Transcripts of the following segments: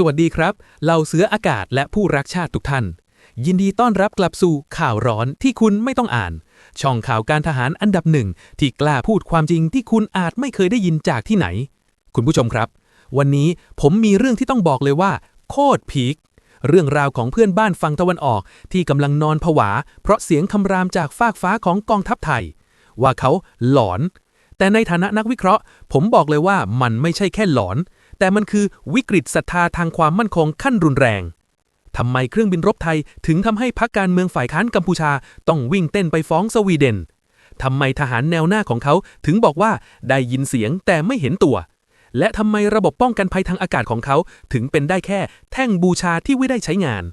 สวัสดีครับ เหล่าเสืออากาศและผู้รักชาติทุกท่าน ยินดีต้อนรับกลับสู่ข่าวร้อนที่คุณไม่ต้องอ่าน ช่องข่าวการทหารอันดับหนึ่ง ที่กล้าพูดความจริงที่คุณอาจไม่เคยได้ยินจากที่ไหน คุณผู้ชมครับ วันนี้ผมมีเรื่องที่ต้องบอกเลยว่า โคตรพีคเรื่องราวของเพื่อนบ้านฝั่งตะวันออกที่กำลังนอนผวา เพราะเสียงคำรามจากฟากฟ้าของกองทัพไทย ว่าเขาหลอน แต่ในฐานะนักวิเคราะห์ ผมบอกเลยว่ามันไม่ใช่แค่หลอน แต่มันคือวิกฤตศรัทธาทางความมั่นคงขั้นรุนแรงทำไมเครื่องบินรบไทยถึงทำให้พักการเมืองฝ่ายค้านกัมพูชาต้องวิ่งเต้นไปฟ้องสวีเดนทำไมทหารแนวหน้าของเขาถึงบอกว่าได้ยินเสียงแต่ไม่เห็นตัว และทำไมระบบป้องกันภัยทางอากาศของเขาถึงเป็นได้แค่แท่งบูชาที่ไม่ได้ใช้งาน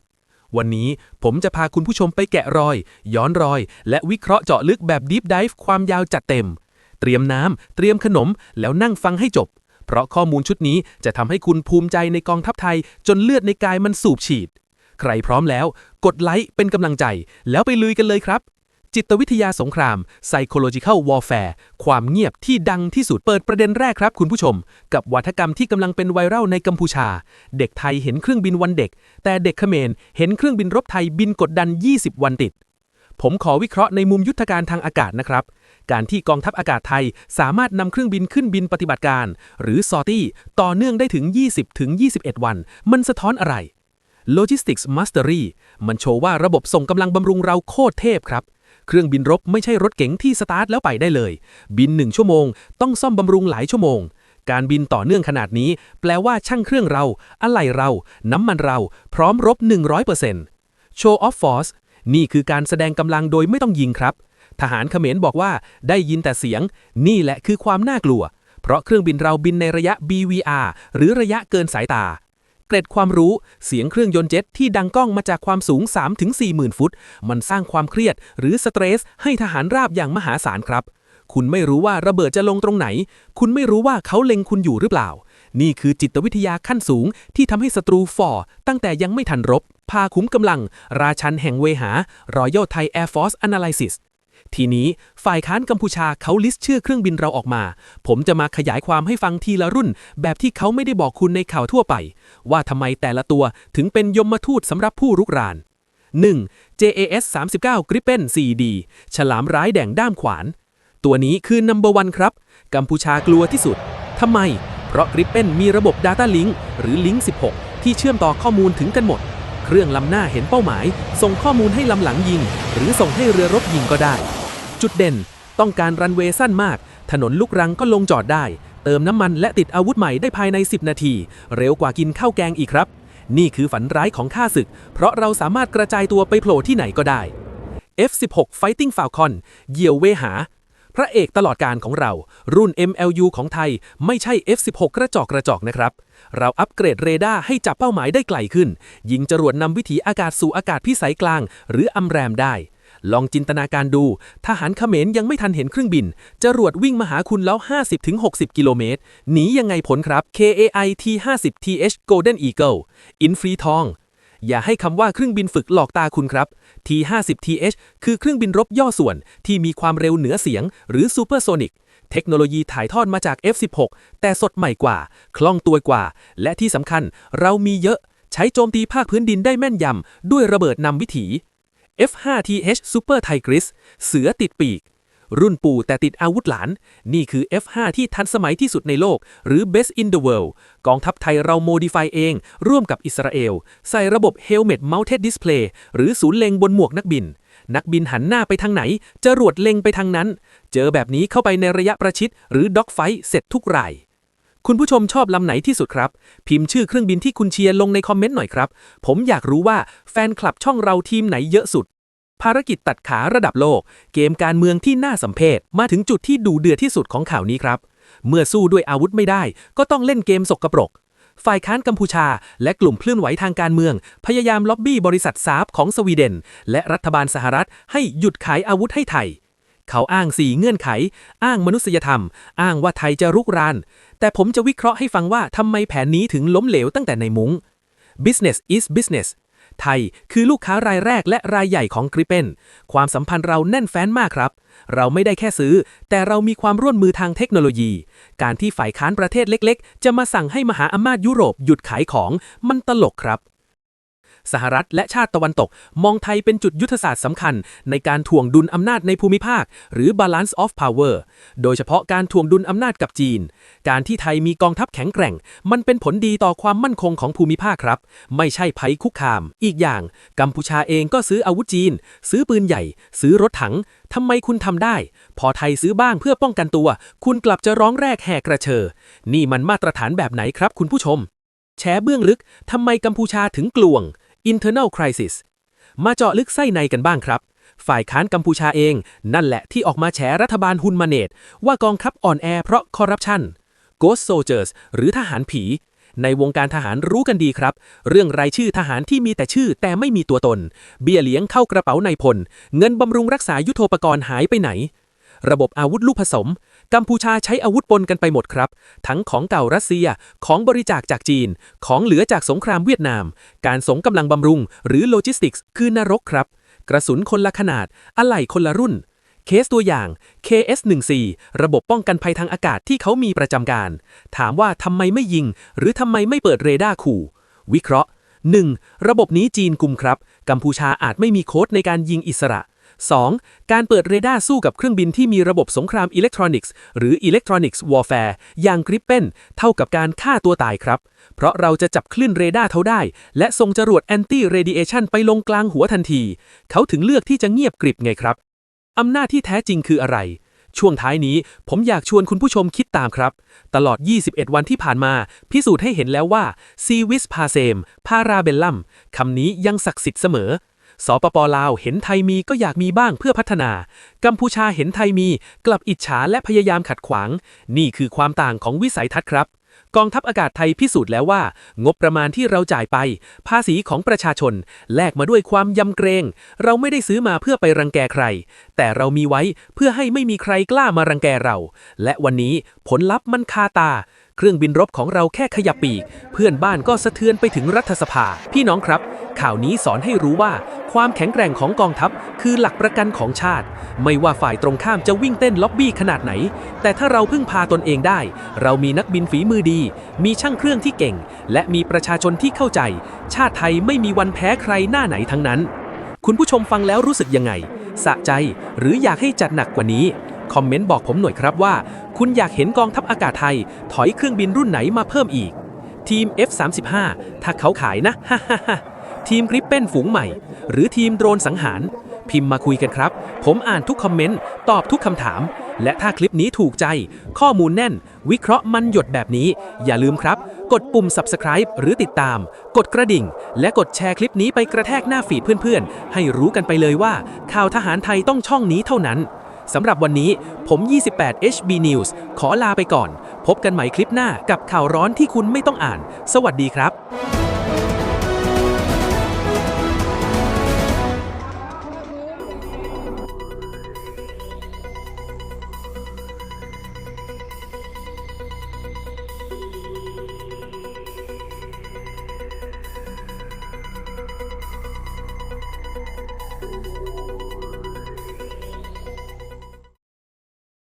วันนี้ผมจะพาคุณผู้ชมไปแกะรอย ย้อนรอย และวิเคราะห์เจาะลึกแบบดีฟไดฟความยาวจัดเต็ม เตรียมน้ำเตรียมขนมแล้วนั่งฟังให้จบ เพราะข้อมูลชุดนี้จะทำให้คุณภูมิใจในกองทัพไทย จนเลือดในกายมันสูบฉีด ใครพร้อมแล้ว กดไลค์เป็นกำลังใจ แล้วไปลุยกันเลยครับ จิตวิทยาสงคราม psychological warfare ความเงียบที่ดังที่สุดเปิดประเด็นแรกครับคุณผู้ชม กับวัฒกรรมที่กำลังเป็นไวรัลในกัมพูชา เด็กไทยเห็นเครื่องบินวันเด็ก แต่เด็กเขมรเห็นเครื่องบินรบไทยบินกดดัน 20 วันติด ผมขอวิเคราะห์ในมุมยุทธการทางอากาศนะครับ การที่กองทัพอากาศไทยสามารถนำเครื่องบินขึ้นบินปฏิบัติการ หรือซอตี้ต่อเนื่องได้ถึง 20-21วัน มันสะท้อนอะไร Logistics Mastery มันโชว์ว่าระบบส่งกำลังบำรุงเราโคตรเทพครับ เครื่องบินรบไม่ใช่รถเก๋งที่สตาร์ทแล้วไปได้เลย บิน 1 ชั่วโมง ต้องซ่อมบำรุงหลายชั่วโมง การบินต่อเนื่องขนาดนี้ แปลว่าช่างเครื่องเรา อะไหล่เรา น้ำมันเรา พร้อมรบ 100% Show of Force นี่คือการแสดงกำลังโดยไม่ต้องยิงครับ ทหารเขมรบอกว่าได้ยินแต่เสียง นี่แหละคือความน่ากลัว เพราะเครื่องบินเราบินในระยะ BVR หรือระยะเกินสายตา เกร็ดความรู้เสียงเครื่องยนต์เจ็ตที่ดังก้องมาจากความสูง 3-4หมื่นฟุต มันสร้างความเครียดหรือสเตรส ให้ทหารราบอย่างมหาศาลครับ คุณไม่รู้ว่าระเบิดจะลงตรงไหน คุณไม่รู้ว่าเขาเล็งคุณอยู่หรือเปล่า นี่คือจิตวิทยาขั้นสูงที่ทำให้ศัตรูฝ่อตั้งแต่ยังไม่ทันรบ พาคุ้มกำลัง ราชันแห่งเวหา Royal Thai Air Force Analysis ทีนี้ฝ่ายค้านกัมพูชาเขาลิสต์ชื่อเครื่องบินเราออกมา ผมจะมาขยายความให้ฟังทีละรุ่น แบบที่เขาไม่ได้บอกคุณในข่าวทั่วไป ว่าทำไมแต่ละตัวถึงเป็นยมทูตสำหรับผู้รุกราน 1. JAS 39 Gripen CD ฉลามร้ายแดงด้ามขวาน ตัวนี้คือ number one ครับ กัมพูชากลัวที่สุดทำไม ราะ Gripen มีระบบ Data Link หรือ Link 16 ที่เชื่อมต่อข้อมูลถึงกันหมด เครื่องลำหน้าเห็นเป้าหมาย ส่งข้อมูลให้ลำหลังยิง หรือส่งให้เรือรบยิงก็ได้ จุดเด่น ต้องการรันเวย์สั้นมาก ถนนลูกรังก็ลงจอดได้ เติมน้ำมันและติดอาวุธใหม่ได้ภายใน 10 นาที เร็วกว่ากินข้าวแกงอีกครับ นี่คือฝันร้ายของข้าศึก เพราะเราสามารถกระจายตัวไปโผล่ที่ไหนก็ได้ F16 Fighting Falcon เหยี่ยวเวหา พระเอกตลอดการของเรา รุ่น MLU ของไทยไม่ใช่ F16 กระจอกกระจอกนะครับ เราอัปเกรดเรดาร์ให้จับเป้าหมายได้ไกลขึ้น ยิงจรวดนำวิถีอากาศสู่อากาศพิสัยกลาง หรืออัมแรมได้ ลองจินตนาการดู ทหารเขมรยังไม่ทันเห็นเครื่องบิน จรวดวิ่งมาหาคุณแล้ว 50-60 กิโลเมตรหนียังไงผลครับ KAI T50TH Golden Eagle อินฟรีทอง อย่าให้คำว่าเครื่องบินฝึกหลอกตาคุณครับ T50TH คือเครื่องบินรบย่อส่วนที่มีความเร็วเหนือเสียง หรือซูเปอร์โซนิกเทคโนโลยีถ่ายทอดมาจาก F16 แต่สดใหม่กว่า คล่องตัวกว่า และที่สำคัญเรามีเยอะใช้โจมตีภาคพื้นดินได้แม่นยำด้วยระเบิดนำวิถี F5TH Super Tigris เสือติดปีก รุ่นปู่แต่ติดอาวุธหลาน นี่คือ F5 ที่ทันสมัยที่สุดในโลก หรือ best in the world กองทัพไทยเราโมดิฟายเอง ร่วมกับอิสราเอล ใส่ระบบ Helmet Mounted Display หรือศูนย์เล็งบนหมวกนักบิน นักบินหันหน้าไปทางไหนจรวดเล็งไปทางนั้น เจอแบบนี้เข้าไปในระยะประชิด หรือด็อกไฟเสร็จทุกรายคุณผู้ชมชอบลำไหนที่สุดครับ พิมพ์ชื่อเครื่องบินที่คุณเชียร์ลงในคอมเมนต์หน่อยครับ ผมอยากรู้ว่าแฟนคลับช่องเราทีมไหนเยอะสุด ภารกิจตัดขาระดับโลก เกมการเมืองที่น่าสัมเพชมาถึงจุดที่ดูเดือดที่สุดของข่าวนี้ครับ เมื่อสู้ด้วยอาวุธไม่ได้ ก็ต้องเล่นเกมสกปรก ฝ่ายค้านกัมพูชา และกลุ่มเคลื่อนไหวทางการเมือง พยายามล็อบบี้บริษัทซาบของสวีเดน และรัฐบาลสหรัฐ ให้หยุดขายอาวุธให้ไทย เขาอ้างสี่เงื่อนไข อ้างมนุษยธรรม อ้างว่าไทยจะรุกราน แต่ผมจะวิเคราะห์ให้ฟังว่าทำไมแผนนี้ถึงล้มเหลวตั้งแต่ในมุง้ง business is business ไทยคือลูกค้ารายแรกและรายใหญ่ของกริเปนความสัมพันธ์เราแน่นแฟ้นมากครับ เราไม่ได้แค่ซื้อ แต่เรามีความร่วมมือทางเทคโนโลยี การที่ฝ่ายค้านประเทศเล็ก ๆ จะมาสั่งให้มหาอำนาจยุโรปหยุดขายของมันตลกครับ สหรัฐและชาติตะวันตก มองไทยเป็นจุดยุทธศาสตร์สำคัญ ในการถ่วงดุลอำนาจในภูมิภาค หรือ balance of power โดยเฉพาะการถ่วงดุลอำนาจกับจีน การที่ไทยมีกองทัพแข็งแกร่ง มันเป็นผลดีต่อความมั่นคงของภูมิภาคครับ ไม่ใช่ภัยคุกคาม อีกอย่าง กัมพูชาเองก็ซื้ออาวุธจีน ซื้อปืนใหญ่ ซื้อรถถังทำไมคุณทำได้ พอไทยซื้อบ้างเพื่อป้องกันตัว คุณกลับจะร้องแรกแหกกระเชอ นี่มันมาตรฐานแบบไหนครับคุณผู้ชมแฉเบื้องลึกทำไมกัมพูชาถึงกลวง internal crisis มาเจาะลึกไส้ในกันบ้างครับ ฝ่ายค้านกัมพูชาเอง นั่นแหละที่ออกมาแฉรัฐบาลฮุนมาเนตว่ากองทัพอ่อนแอเพราะคอร์รัปชัน Ghost Soldiers หรือทหารผี ในวงการทหารรู้กันดีครับ เรื่องรายชื่อทหารที่มีแต่ชื่อแต่ไม่มีตัวตน เบี้ยเลี้ยงเข้ากระเป๋านายพล เงินบำรุงรักษายุทโธปกรณ์หายไปไหน ระบบอาวุธลูกผสม กัมพูชาใช้อาวุธปนกันไปหมดครับ ทั้งของเก่ารัสเซีย ของบริจาคจากจีน ของเหลือจากสงครามเวียดนาม การส่งกำลังบำรุง หรือโลจิสติกส์คือนรกครับ กระสุนคนละขนาด อะไหล่คนละรุ่น เคสตัวอย่าง KS-14 ระบบป้องกันภัยทางอากาศที่เขามีประจำการ ถามว่าทำไมไม่ยิง หรือทำไมไม่เปิดเรดาร์ขู่ วิเคราะห์ 1. ระบบนี้จีนกุมครับ กัมพูชาอาจไม่มีโค้ดในการยิงอิสระ 2. การเปิดเรดาร์สู้กับเครื่องบินที่มีระบบสงครามอิเล็กทรอนิกส์หรืออิเล็กทรอนิกส์วอร์แฟร์อย่างกริปเปนเท่ากับการฆ่าตัวตายครับ เพราะเราจะจับคลื่นเรดาร์เขาได้ และส่งจรวดแอนตี้เรดิเอชันไปลงกลางหัวทันที เขาถึงเลือกที่จะเงียบกริบไงครับ อำนาจที่แท้จริงคืออะไร ช่วงท้ายนี้ผมอยากชวนคุณผู้ชมคิดตามครับ ตลอด 21 วันที่ผ่านมา พิสูจน์ให้เห็นแล้วว่าซีวิสพาเซมพาราเบลลัมคำนี้ยังศักดิ์สิทธิ์เสมอ สปปลาวเห็นไทยมีก็อยากมีบ้างเพื่อพัฒนา กัมพูชาเห็นไทยมี กลับอิจฉาและพยายามขัดขวาง นี่คือความต่างของวิสัยทัศน์ครับ กองทัพอากาศไทยพิสูจน์แล้วว่า งบประมาณที่เราจ่ายไป ภาษีของประชาชน แลกมาด้วยความยำเกรง เราไม่ได้ซื้อมาเพื่อไปรังแกใคร แต่เรามีไว้เพื่อให้ไม่มีใครกล้ามารังแกเรา และวันนี้ผลลัพธ์มันคาตาเครื่องบินรบของเราแค่ขยับปีก เพื่อนบ้านก็สะเทือนไปถึงรัฐสภา พี่น้องครับ ข่าวนี้สอนให้รู้ว่า ความแข็งแกร่งของกองทัพ คือหลักประกันของชาติ ไม่ว่าฝ่ายตรงข้ามจะวิ่งเต้นล็อบบี้ขนาดไหน แต่ถ้าเราพึ่งพาตนเองได้ เรามีนักบินฝีมือดี มีช่างเครื่องที่เก่ง และมีประชาชนที่เข้าใจ ชาติไทยไม่มีวันแพ้ใครหน้าไหนทั้งนั้น คุณผู้ชมฟังแล้วรู้สึกยังไงสะใจหรืออยากให้จัดหนักกว่านี้ คอมเมนต์บอกผมหน่อยครับว่า คุณอยากเห็นกองทัพอากาศไทย ถอยเครื่องบินรุ่นไหนมาเพิ่มอีก ทีม F35 ถ้าเขาขายนะฮ่าฮ่าฮ่าทีมกริปเป็นฝูงใหม่ หรือทีมโดรนสังหาร พิมพ์มาคุยกันครับ ผมอ่านทุกคอมเมนต์ ตอบทุกคำถาม และถ้าคลิปนี้ถูกใจ ข้อมูลแน่น วิเคราะห์มันหยดแบบนี้ อย่าลืมครับ กดปุ่ม subscribe หรือติดตาม กดกระดิ่ง และกดแชร์คลิปนี้ไปกระแทกหน้าฟีดเพื่อนๆ ให้รู้กันไปเลยว่า ข่าวทหารไทยต้องช่องนี้เท่านั้น สำหรับวันนี้ผม 28 HB News ขอลาไปก่อน พบกันใหม่คลิปหน้ากับข่าวร้อนที่คุณไม่ต้องอ่าน สวัสดีครับ